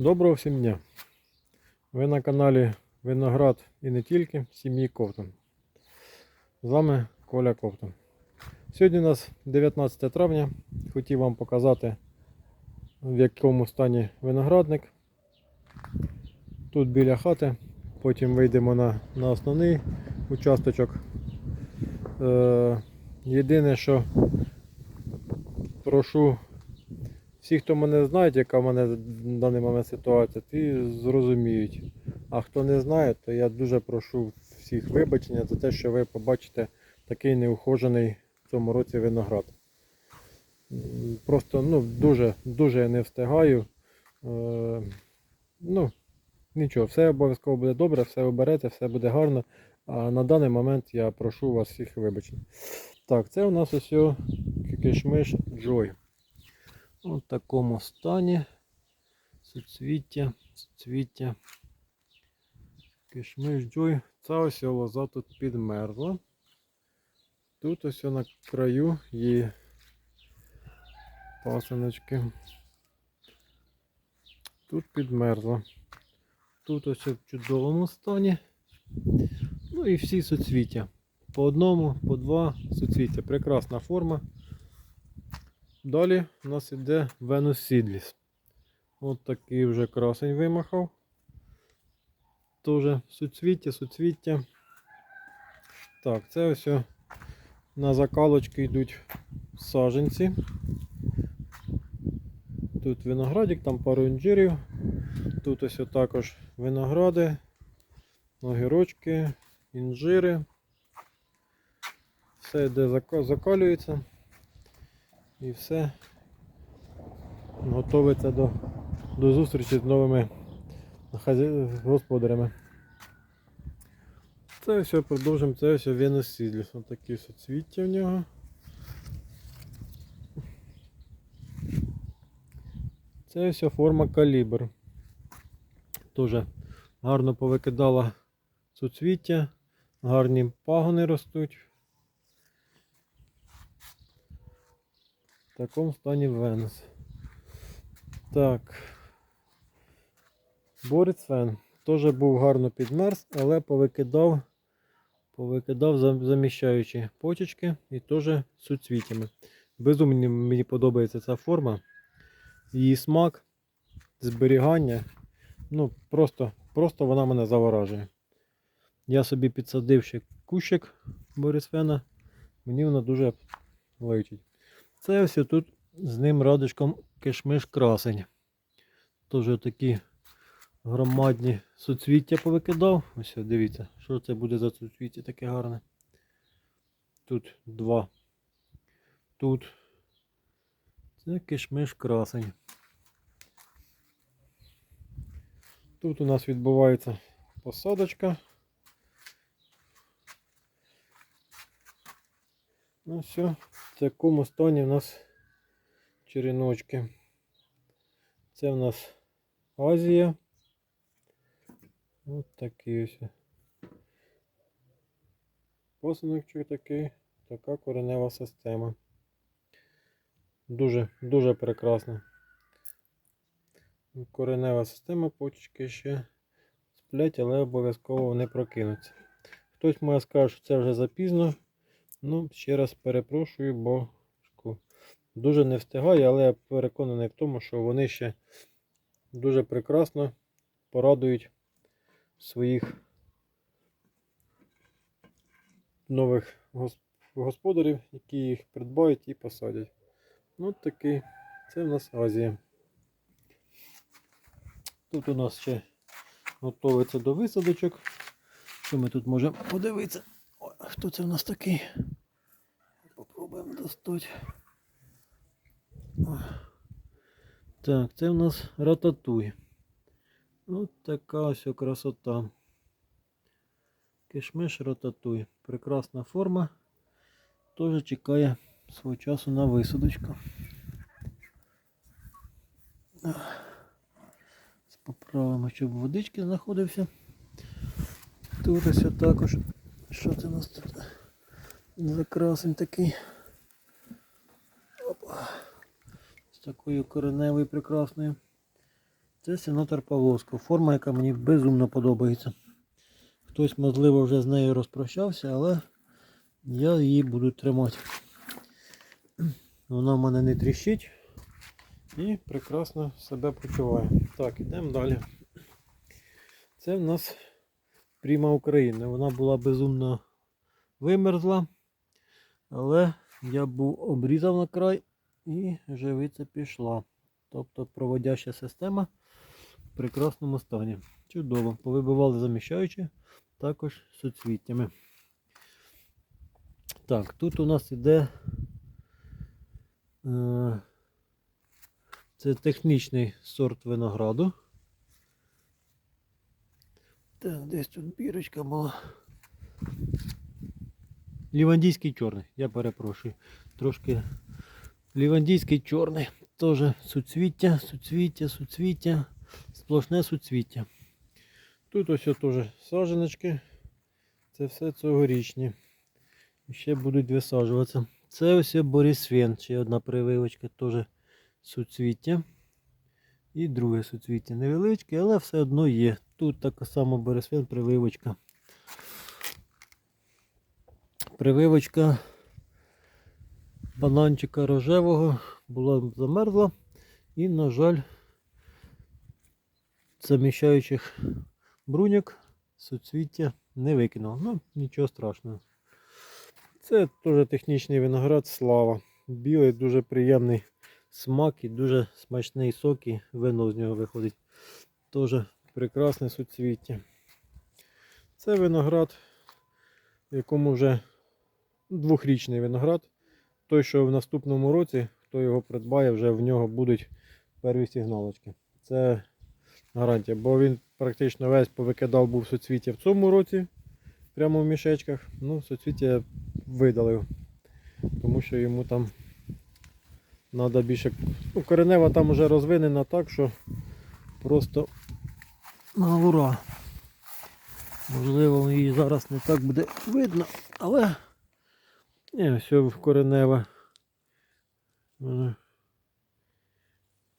Доброго всім дня! Ви на каналі Виноград і не тільки сім'ї Ковтун. З вами Коля Ковтун. Сьогодні у нас 19 травня. Хотів вам показати, в якому стані виноградник. Тут біля хати. Потім вийдемо на, на основний участочок. Е, єдине, що прошу всі, хто мене знають, яка в мене в даний момент ситуація, ті зрозуміють. А хто не знає, то я дуже прошу всіх вибачення за те, що ви побачите такий неухожений в цьому році виноград. Просто ну, дуже, дуже не встигаю. Е, ну, нічого, все обов'язково буде добре, все оберете, все буде гарно. А на даний момент я прошу вас всіх вибачень. Так, це у нас ось о кишмиш Joy. У такому стані. Суцвіття, суцвіття. Кишмиш Джой. Ця ось лоза тут підмерзла. Тут ось на краю є пасиночки. Тут підмерзла. Тут ось в чудовому стані. Ну і всі суцвіття. По одному, по два суцвіття. Прекрасна форма. Далі у нас іде Venus Seedless. От такий вже красень вимахав. Тоже суцвіття, суцвіття. Так, це ось на закалочки йдуть саженці. Тут виноградик, там пару інжирів. Тут ось також виногради, огірочки, інжири. Все йде закалюється і все готується до, до зустрічі з новими господарями. Це все продовжимо, це все віносідліс. Ось такі соцвіття в нього. Це все форма калібр. Дуже гарно повикидала суцвіття, гарні пагони ростуть. В такому стані Венес. Так. Борець Вен. Теж був гарно підмерз, але повикидав, повикидав зам- заміщаючи почечки і теж суцвітями. Безумно мені подобається ця форма. Її смак, зберігання. Ну, просто, просто вона мене заворажує. Я собі підсадив ще кущик Борисфена. Мені вона дуже личить. Це ось тут з ним радишком кишмиш красень. Теж такі громадні суцвіття повикидав. Ось дивіться, що це буде за суцвіття таке гарне. Тут два. Тут. Це кишмиш красень. Тут у нас відбувається посадочка. Ну все, в такому стані у нас череночки. Це у нас Азія. Ось такий ось. Посуночок такий, така коренева система. Дуже, дуже прекрасна. Коренева система, почки ще сплять, але обов'язково вони прокинуться. Хтось може скаже, що це вже запізно. Ну, ще раз перепрошую, бо дуже не встигаю, але я переконаний в тому, що вони ще дуже прекрасно порадують своїх нових господарів, які їх придбають і посадять. Ну, такий, це в нас Азія. Тут у нас ще готується до висадочок. Що ми тут можемо подивитися? Хто це в нас такий? Попробуємо достати. Так, це в нас рататуй. Ось така ось красота. Кишмиш рататуй. Прекрасна форма. Теж чекає свого часу на висадочку. Поправимо, щоб водички знаходився. Тут ось також. Що це у нас тут за красень такий? Опа. З такою кореневою прекрасною. Це сенатор Павловська. Форма, яка мені безумно подобається. Хтось, можливо, вже з нею розпрощався, але я її буду тримати. Вона в мене не тріщить і прекрасно себе почуває. Так, ідемо далі. Це в нас Пріма України. Вона була безумно вимерзла, але я був обрізав на край і живиця пішла. Тобто проводяща система в прекрасному стані. Чудово. Повибивали заміщаючи, також суцвіттями. Так, тут у нас іде е, це технічний сорт винограду. Так, десь тут бірочка була. Лівандійський чорний, я перепрошую. Трошки лівандійський чорний. Теж суцвіття, суцвіття, суцвіття, сплошне суцвіття. Тут ось теж саженочки. Це все цьогорічні. Ще будуть висаджуватися. Це ось Борисвен, ще одна прививочка, теж суцвіття. І друге суцвіття. Невеличке, але все одно є. Тут така сама Борисвен прививочка. Прививочка бананчика рожевого була замерзла і, на жаль, заміщаючих бруньок суцвіття не викинув. Ну, нічого страшного. Це теж технічний виноград слава. Білий, дуже приємний смак і дуже смачний сок і вино з нього виходить. Теж прекрасне суцвіття. Це виноград, в якому вже двохрічний виноград. Той, що в наступному році, хто його придбає, вже в нього будуть перві сигналочки. Це гарантія, бо він практично весь повикидав був суцвіття в цьому році, прямо в мішечках. Ну, суцвіття видалив, тому що йому там треба більше. Ну, коренева там вже розвинена так, що просто на ура. Можливо, її зараз не так буде видно, але ні, все коренева.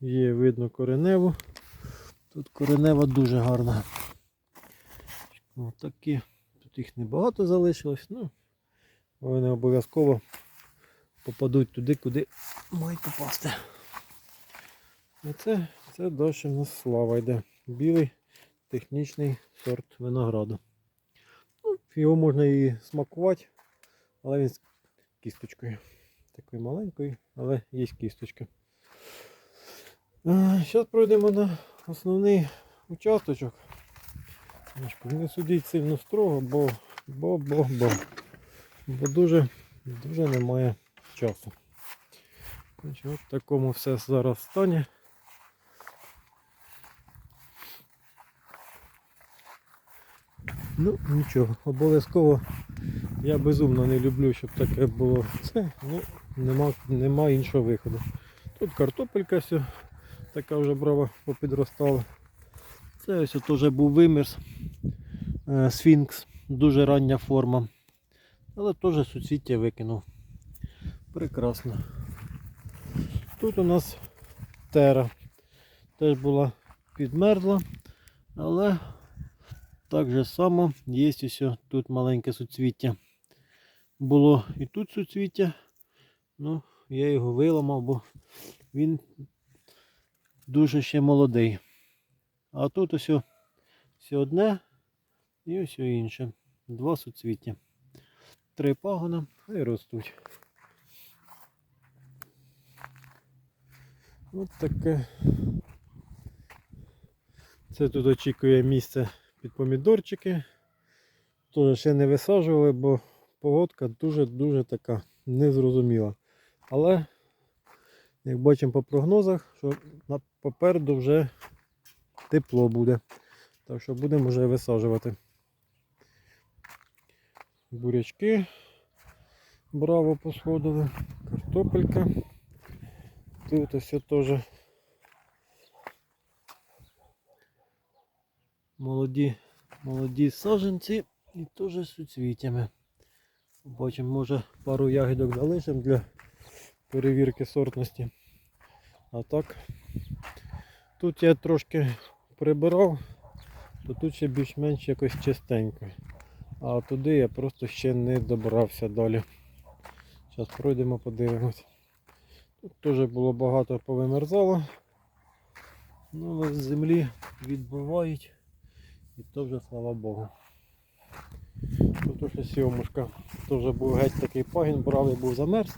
Є видно кореневу. Тут коренева дуже гарна. Ось такі. Тут їх небагато залишилось, ну вони обов'язково попадуть туди, куди мають попасти. А це, це далі в нас слава йде. Білий технічний сорт винограду. Ну, його можна і смакувати, але він з кісточкою. Такою маленькою, але є кісточка. Зараз пройдемо на основний участочок. Не судіть сильно строго, бо, бо, бо, бо, бо дуже, дуже немає часу. Значить, от в такому все зараз стані. Ну, нічого, обов'язково я безумно не люблю, щоб таке було це, ну нема, нема іншого виходу. Тут картопелька все, така вже брава попідростала. Це ось теж був вимірс е, сфінкс, дуже рання форма. Але теж суцвіття викинув. Прекрасно. Тут у нас тера. Теж була підмерзла, але так же само є ось тут маленьке суцвіття. Було і тут суцвіття, ну я його виламав, бо він дуже ще молодий. А тут ось все одне і ось інше. Два суцвіття. Три пагона і ростуть. Ось таке. Це тут очікує місце під помідорчики. Теж ще не висаджували, бо погодка дуже-дуже така незрозуміла. Але, як бачимо по прогнозах, що попереду вже тепло буде. Так що будемо вже висаджувати. Бурячки браво посходили, картопелька. Тут ось теж молоді, молоді саджанці і теж з суцвітями. Бачимо, може пару ягідок залишимо для перевірки сортності. А так Тут я трошки прибирав, то тут ще більш-менш якось чистенько. А туди я просто ще не добрався далі. Зараз пройдемо, подивимось. Тут теж було багато повимерзало. Ну, з землі відбивають. І то вже слава Богу. Тут ще сьомушка. Теж був геть такий пагін, бравий був замерз.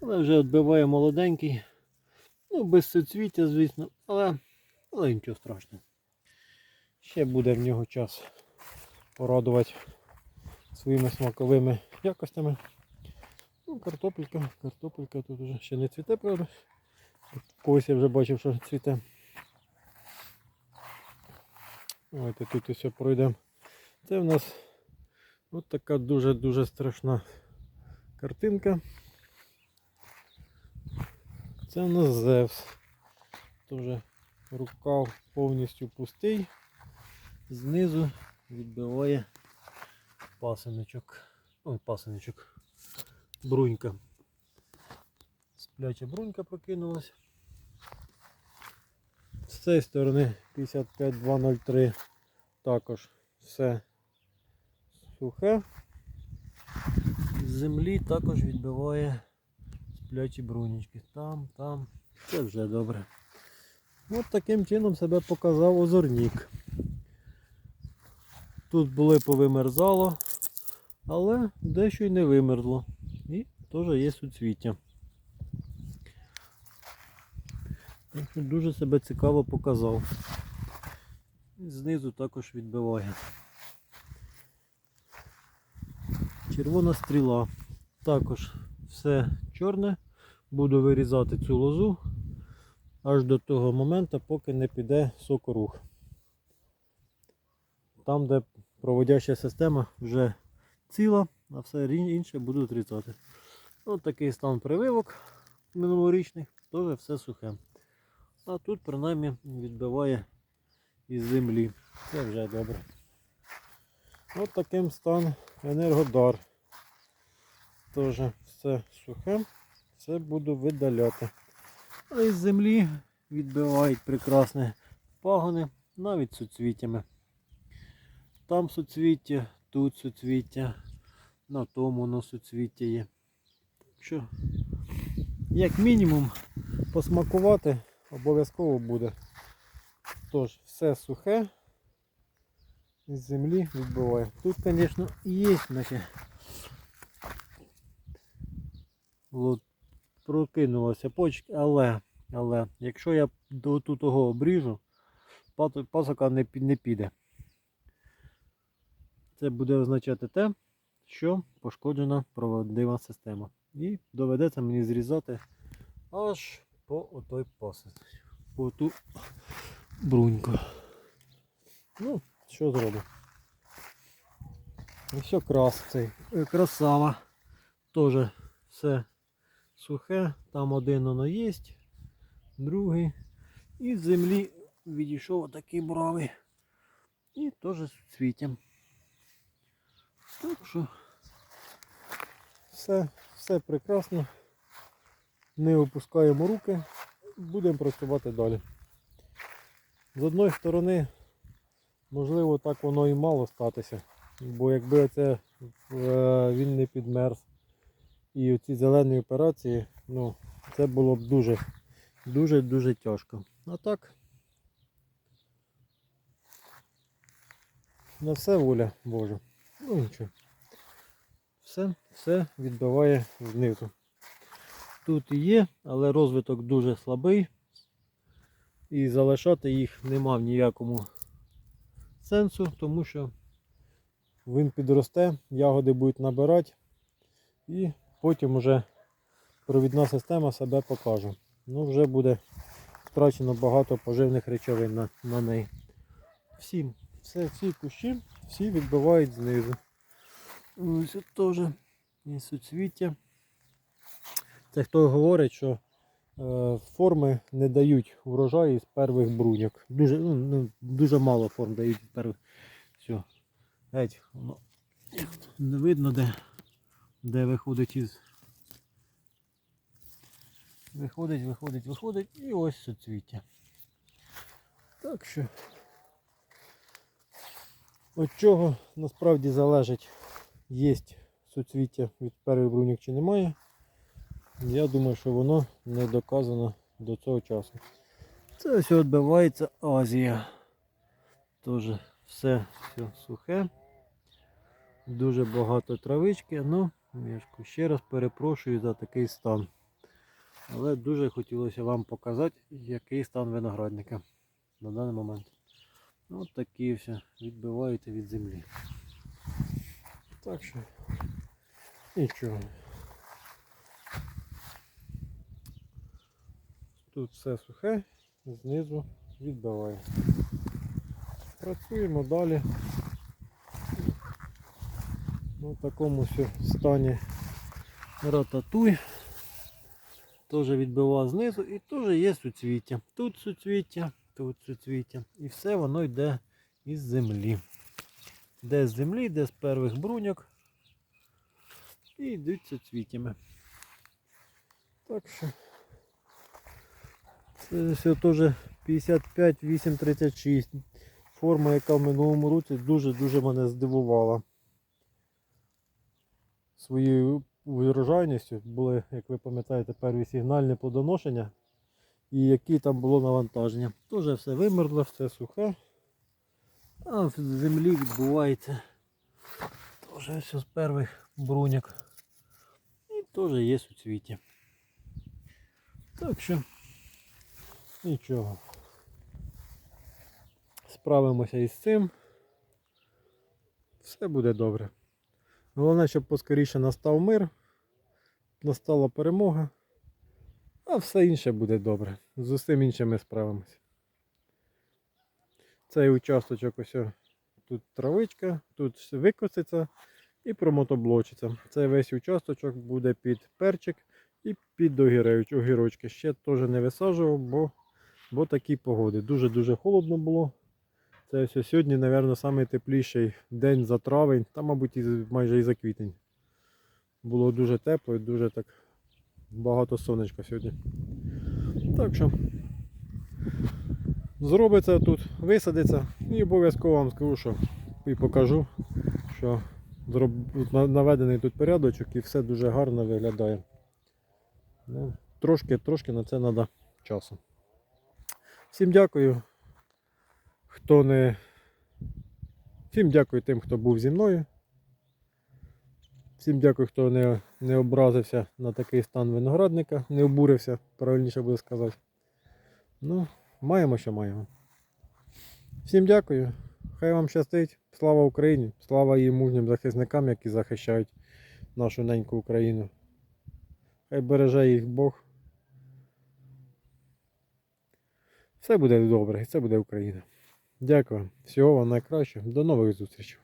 Але вже відбиває молоденький. Ну, без соцвіття, звісно, але, але нічого страшного. Ще буде в нього час порадувати своїми смаковими якостями. Ну, картопелька, картопелька тут вже ще не цвіте, правда. Когось я вже бачив, що цвіте. Давайте тут усе пройдемо. Це в нас от така дуже-дуже страшна картинка. Це у нас Зевс. Теж рукав повністю пустий. Знизу відбиває пасиночок. Ой, пасиночок. Брунька. Спляча брунька прокинулась. З цієї сторони 55203 також все сухе. З землі також відбиває сплячі брунічки. Там, там. Це вже добре. От таким чином себе показав озорнік. Тут були повимерзало, але дещо й не вимерзло. І теж є суцвіття. Так що дуже себе цікаво показав. Знизу також відбиває. Червона стріла. Також все чорне. Буду вирізати цю лозу аж до того моменту, поки не піде сокорух. Там, де проводяща система вже ціла, а все інше буду отрицати. Ось такий стан прививок минулорічних, теж все сухе. А тут принаймні відбиває із землі. Це вже добре. Ось таким стан енергодар. Теж все сухе, все буду видаляти. А із землі відбивають прекрасні пагони, навіть суцвіттями. Там суцвіття, тут суцвіття, на тому воно суцвіття є. Так що, як мінімум, посмакувати обов'язково буде. Тож, все сухе із землі відбиває. Тут, звісно, є наче. От, прокинулося почки, але, але якщо я до того обріжу, пасока не, не піде. Це буде означати те, що пошкоджена проводнева система. І доведеться мені зрізати аж по отой пасоці. По ту бруньку. Ну, що зробимо? І все крас цей. е, Красава. Теж все сухе. Там один воно є, другий. І з землі відійшов такий бравий. І теж з цвітям. Так що все, все прекрасно. Не опускаємо руки, будемо працювати далі. З одної сторони, можливо, так воно і мало статися. Бо якби це е, він не підмерз і оці зелені операції, ну, це було б дуже, дуже, дуже тяжко. А так, на все воля Божа. Ну нічого. Все, все відбиває знизу. Тут і є, але розвиток дуже слабий. І залишати їх нема в ніякому сенсу, тому що він підросте, ягоди будуть набирати і потім вже провідна система себе покаже. Ну вже буде втрачено багато поживних речовин на, на неї. Всі, все, всі кущі, всі відбивають знизу. Ось теж є суцвіття. Це хто говорить, що е, форми не дають врожаю з перших бруньок. Дуже, ну, ну, дуже мало форм дають з перших. Все. Геть, воно не видно, де, де виходить із. Виходить, виходить, виходить і ось суцвіття. Так що. От чого насправді залежить, є суцвіття від перших бруньок чи немає. Я думаю, що воно не доказано до цього часу. Це все відбивається Азія. Теж все, все сухе. Дуже багато травички. Ну, ж ще раз перепрошую за такий стан. Але дуже хотілося вам показати, який стан виноградника на даний момент. Ось такі все відбиваються від землі. Так що нічого. Тут все сухе, знизу відбиває. Працюємо далі. Ну, в такому стані рататуй. Теж відбивав знизу і теж є суцвіття. Тут суцвіття, тут суцвіття. І все воно йде із землі. Де з землі, де з перших бруньок. І йдуть суцвіттями. Так що це все теж 55 836. Форма, яка в минулому році дуже-дуже мене здивувала. Своєю вирожайністю були, як ви пам'ятаєте, перві сигнальні плодоношення. І які там було навантаження. Теж все вимерло, все сухе. А в землі відбувається теж все з перших бруньок. І теж є суцвіття. Так що нічого. Справимося із цим. Все буде добре. Головне, щоб поскоріше настав мир, настала перемога, а все інше буде добре. З усім іншим ми справимося. Цей участочок ось тут травичка, тут викоситься і промотоблочиться. Цей весь участочок буде під перчик і під огірочки. Ще теж не висаджував, бо, бо такі погоди. Дуже-дуже холодно було. Це ось сьогодні, мабуть, найтепліший день за травень, та, мабуть, майже і за квітень. Було дуже тепло і дуже так багато сонечка сьогодні. Так що зробиться тут, висадиться і обов'язково вам скажу, що і покажу, що наведений тут порядочок і все дуже гарно виглядає. Ну, трошки, трошки на це треба часу. Всім дякую. Хто не. Всім дякую тим, хто був зі мною. Всім дякую, хто не, не образився на такий стан виноградника, не обурився, правильніше буде сказати. Ну, маємо, що маємо. Всім дякую. Хай вам щастить. Слава Україні! Слава її мужнім захисникам, які захищають нашу неньку Україну. Хай береже їх Бог. Все буде добре, і це буде Україна. Дякую. Всього вам найкращого. До нових зустрічей.